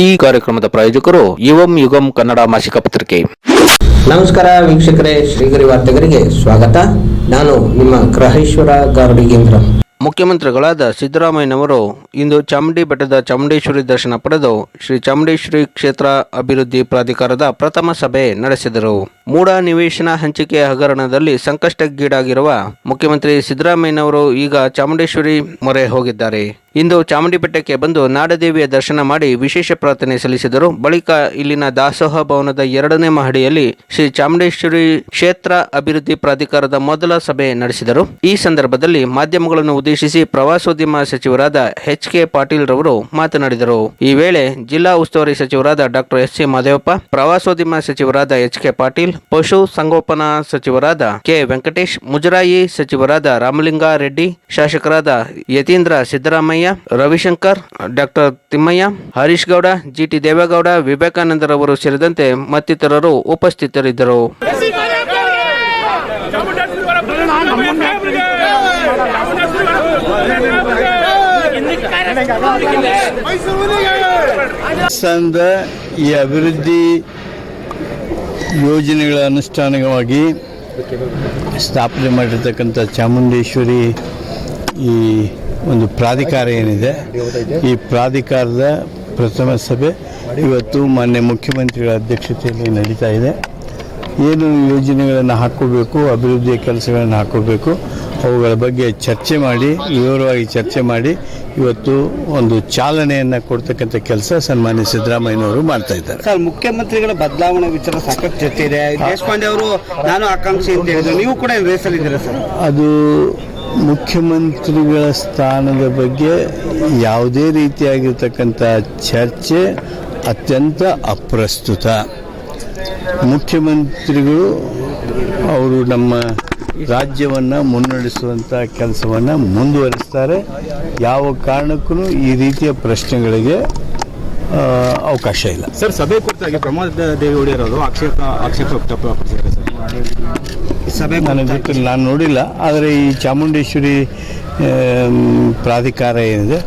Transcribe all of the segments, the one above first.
ಈ ಕಾರ್ಯಕ್ರಮದ ಪ್ರಾಯೋಜಕರು ಯುವಂ ಯುಗಂ ಕನ್ನಡ ಮಾಸಿಕ ಪತ್ರಿಕೆ. ನಮಸ್ಕಾರ ವೀಕ್ಷಕರೇ ಶ್ರೀಗರಿ ವಾರ್ತೆಗರಿಗೆ ಸ್ವಾಗತ. ನಾನು ನಿಮ್ಮ ಗ್ರಹೇಶ್ವರ ಗಾರ್ಡಿಗೇಂದ್ರ ಮುಖ್ಯಮಂತ್ರಿಗಳಾದ ಸಿದ್ದರಾಮಯ್ಯನವರು ಇಂದು ಚಾಮುಂಡಿ ಬೆಟ್ಟದ ಚಾಮುಂಡೇಶ್ವರಿ ದರ್ಶನ ಪಡೆದು ಶ್ರೀ ಚಾಮುಂಡೇಶ್ವರಿ ಕ್ಷೇತ್ರ ಅಭಿವೃದ್ಧಿ ಪ್ರಾಧಿಕಾರದ ಪ್ರಥಮ ಸಭೆ ನಡೆಸಿದರು. ಮೂಡ ನಿವೇಶನ ಹಂಚಿಕೆ ಹಗರಣದಲ್ಲಿ ಸಂಕಷ್ಟಕ್ಕೀಡಾಗಿರುವ ಮುಖ್ಯಮಂತ್ರಿ ಸಿದ್ದರಾಮಯ್ಯನವರು ಈಗ ಚಾಮುಂಡೇಶ್ವರಿ ಮೊರೆ ಹೋಗಿದ್ದಾರೆ. ಇಂದು ಚಾಮುಂಡಿ ಬೆಟ್ಟಕ್ಕೆ ಬಂದು ನಾಡದೇವಿಯ ದರ್ಶನ ಮಾಡಿ ವಿಶೇಷ ಪ್ರಾರ್ಥನೆ ಸಲ್ಲಿಸಿದರು. ಬಳಿಕ ಇಲ್ಲಿನ ದಾಸೋಹ ಭವನದ ಎರಡನೇ ಮಹಡಿಯಲ್ಲಿ ಶ್ರೀ ಚಾಮುಂಡೇಶ್ವರಿ ಕ್ಷೇತ್ರ ಅಭಿವೃದ್ಧಿ ಪ್ರಾಧಿಕಾರದ ಮೊದಲ ಸಭೆ ನಡೆಸಿದರು. ಈ ಸಂದರ್ಭದಲ್ಲಿ ಮಾಧ್ಯಮಗಳನ್ನು ಉದ್ದೇಶಿಸಿ ಪ್ರವಾಸೋದ್ಯಮ ಸಚಿವರಾದ ಎಚ್ ಕೆ ಪಾಟೀಲ್ ರವರು ಮಾತನಾಡಿದರು. ಈ ವೇಳೆ ಜಿಲ್ಲಾ ಉಸ್ತುವಾರಿ ಸಚಿವರಾದ ಡಾಕ್ಟರ್ ಎಸ್ ಸಿ ಮಾದೇವಪ್ಪ, ಪ್ರವಾಸೋದ್ಯಮ ಸಚಿವರಾದ ಎಚ್ ಕೆ ಪಾಟೀಲ್ ಪಶು ಸಂಗೋಪನಾ ಸಚಿವರಾದ ಕೆ. ವೆಂಕಟೇಶ್, ಮುಜರಾಯಿ ಸಚಿವರಾದ ರಾಮಲಿಂಗಾ ರೆಡ್ಡಿ ಶಾಸಕರಾದ Yathindra Siddaramaiah, Ravishankar, doctor Thimmaiah, Harish Gowda, G T Deve Gowda ವಿವೇಕಾನಂದರವರು ಸೇರಿದಂತೆ ಮತ್ತಿತರರು ಉಪಸ್ಥಿತರಿದ್ದರು. ಸಂದ ಈ ಅಭಿವೃದ್ಧಿ ಯೋಜನೆಗಳ ಅನುಷ್ಠಾನವಾಗಿ ಸ್ಥಾಪನೆ ಮಾಡಿರ್ತಕ್ಕಂಥ ಚಾಮುಂಡೇಶ್ವರಿ ಈ ಒಂದು ಪ್ರಾಧಿಕಾರ ಏನಿದೆ, ಈ ಪ್ರಾಧಿಕಾರದ ಪ್ರಥಮ ಸಭೆ ಇವತ್ತು ಮಾನ್ಯ ಮುಖ್ಯಮಂತ್ರಿಗಳ ಅಧ್ಯಕ್ಷತೆಯಲ್ಲಿ ನಡೀತಾ ಇದೆ. ಏನು ಯೋಜನೆಗಳನ್ನು ಹಾಕ್ಕೋಬೇಕು ಅಭಿವೃದ್ಧಿಯ ಕೆಲಸಗಳನ್ನು ಹಾಕ್ಕೋಬೇಕು ಅವುಗಳ ಬಗ್ಗೆ ಚರ್ಚೆ ಮಾಡಿ ವಿವರವಾಗಿ ಚರ್ಚೆ ಮಾಡಿ ಇವತ್ತು ಒಂದು ಚಾಲನೆಯನ್ನು ಕೊಡ್ತಕ್ಕಂಥ ಕೆಲಸ ಸನ್ಮಾನ್ಯ ಸಿದ್ದರಾಮಯ್ಯನವರು ಮಾಡ್ತಾ ಇದ್ದಾರೆ. ಸರ್ ಮುಖ್ಯಮಂತ್ರಿಗಳ ಬದಲಾವಣೆ ವಿಚಾರ ಸಾಕಷ್ಟು ಚರ್ಚೆ ಇದೆ. ದೇಶಪಾಂಡೆ ಅವರು ನಾನು ಆಕಾಂಕ್ಷಿ ಅಂತ ಹೇಳಿದ್ರು. ನೀವು ಕೂಡ ರೇಸಲ್ಲಿದ್ದೀರಾ ಸರ್? ಅದು ಮುಖ್ಯಮಂತ್ರಿಗಳ ಸ್ಥಾನದ ಬಗ್ಗೆ ಯಾವುದೇ ರೀತಿಯಾಗಿರ್ತಕ್ಕಂಥ ಚರ್ಚೆ ಅತ್ಯಂತ ಅಪ್ರಸ್ತುತ. ಮುಖ್ಯಮಂತ್ರಿಗಳು ಅವರು ನಮ್ಮ ರಾಜ್ಯವನ್ನು ಮುನ್ನಡೆಸುವಂಥ ಕೆಲಸವನ್ನು ಮುಂದುವರಿಸ್ತಾರೆ. ಯಾವ ಕಾರಣಕ್ಕೂ ಈ ರೀತಿಯ ಪ್ರಶ್ನೆಗಳಿಗೆ ಅವಕಾಶ ಇಲ್ಲ. ಸರ್ ಸಭೆ ಕುರಿತಾಗಿ ಪ್ರಮೋದ ದೇವಿ ಒಡೆಯರ್ ಅವರು ಆಕ್ಷೇಪ ಆಕ್ಷೇಪ ವ್ಯಕ್ತಪಡಿಸಿದ್ದಾರೆ ಸರ್. ಸಭೆ ನನಗೆ ಗೊತ್ತಿಲ್ಲ ನಾನು ನೋಡಿಲ್ಲ ಆದರೆ ಈ ಚಾಮುಂಡೇಶ್ವರಿ ಪ್ರಾಧಿಕಾರ ಏನಿದೆ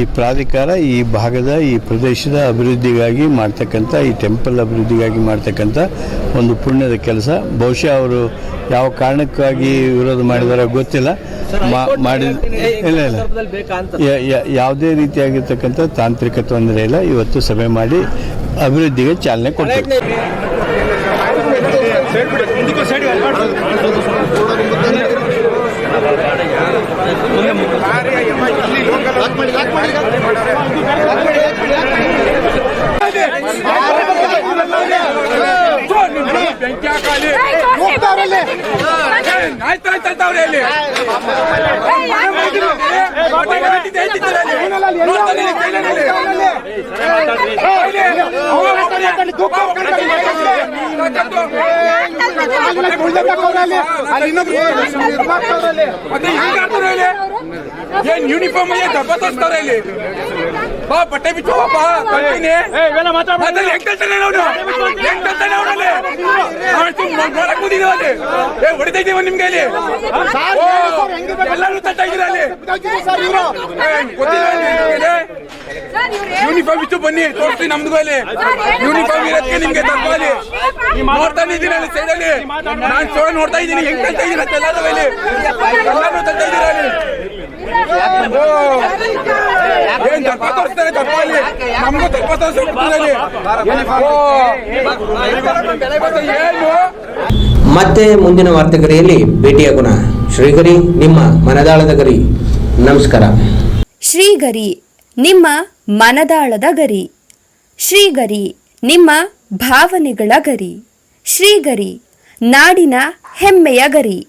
ಈ ಪ್ರಾಧಿಕಾರ ಈ ಭಾಗದ ಈ ಪ್ರದೇಶದ ಅಭಿವೃದ್ಧಿಗಾಗಿ ಮಾಡ್ತಕ್ಕಂಥ ಈ ಟೆಂಪಲ್ ಅಭಿವೃದ್ಧಿಗಾಗಿ ಮಾಡ್ತಕ್ಕಂಥ ಒಂದು ಪುಣ್ಯದ ಕೆಲಸ. ಬಹುಶಃ ಅವರು ಯಾವ ಕಾರಣಕ್ಕಾಗಿ ವಿರೋಧ ಮಾಡಿದಾರೋ ಗೊತ್ತಿಲ್ಲ. ಮಾಡಿ ಇಲ್ಲ ಇಲ್ಲ. ಯಾವುದೇ ರೀತಿಯಾಗಿರ್ತಕ್ಕಂಥ ತಾಂತ್ರಿಕ ತೊಂದರೆ ಇಲ್ಲ. ಇವತ್ತು ಸಭೆ ಮಾಡಿ ಅಭಿವೃದ್ಧಿಗೆ ಚಾಲನೆ ಆಯ್ತು ಆಯ್ತು ಅಂತ ಅವ್ರೆ ಇಲ್ಲಿ ಕಟ್ಟಿದ್ದೆ ಕೊಡ್ತೀವಿ ಏನ್ ಯೂನಿಫಾರ್ಮ್ ಅಲ್ಲಿ ದಬ್ಬ ಇಲ್ಲಿ? ಬಾ ಬಟ್ಟೆ ಬಿಚ್ಚು ಬಾ ಬರ್ತೀನಿ ಹೆಂಗ್ ತಳ್ತಾನೆ ಅವನು ಹೆಂಗ್ ತಳ್ತಾನೆ ಅವನಲ್ಲಿ ನೋಡಕ್ ಕೂತಿದ್ದೀವ ಅಲ್ಲಿ ಏ ಹೊಡಿತಾ ಇದೀವ ನಿಮ್ಗೆ ಇಲ್ಲಿ ಓ, ಎಲ್ಲರೂ ತಳ್ತಾ ಇದೀರ ಅಲ್ಲಿ? ಯೂನಿಫಾರ್ಮ್ ಇತ್ತು ಬನ್ನಿ. ತೋರಿಸ್ತೀನಿ ನಮ್ದು ಅಲ್ಲಿ. ಯೂನಿಫಾರ್ಮ್ ಇರೋದಕ್ಕೆ ನಿಮ್ಗೆ ತಪ್ಪಲ್ಲಿ ಅಲ್ಲಿ. ನೋಡ್ತಾನೆ ಇದ್ದೀನಿ ಅಲ್ಲಿ ನಾನು ಅಲ್ಲಿ? ನಾನ್ ಸೋ ನೋಡ್ತಾ ಇದ್ದೀನಿ. ಹೆಂಗ್ ತಳ್ತಾ ಇದ್ದೀನಿ ಎಲ್ಲರೂ ಅಲ್ಲಿ ಎಲ್ಲರೂ ತಳ್ತಾ ಇದೀರ ಅಲ್ಲಿ? ಮತ್ತೆ ಮುಂದಿನ ವಾರ್ತೆಗರಿಯಲ್ಲಿ ಭೇಟಿಯಾಗೋಣ ಶ್ರೀಗರಿ, ನಿಮ್ಮ ಮನದಾಳದ ಗರಿ. ನಮಸ್ಕಾರ. ಶ್ರೀಗರಿ, ನಿಮ್ಮ ಮನದಾಳದ ಗರಿ. ಶ್ರೀಗರಿ, ನಿಮ್ಮ ಭಾವನೆಗಳ ಗರಿ. ಶ್ರೀಗರಿ, ನಾಡಿನ ಹೆಮ್ಮೆಯ ಗರಿ.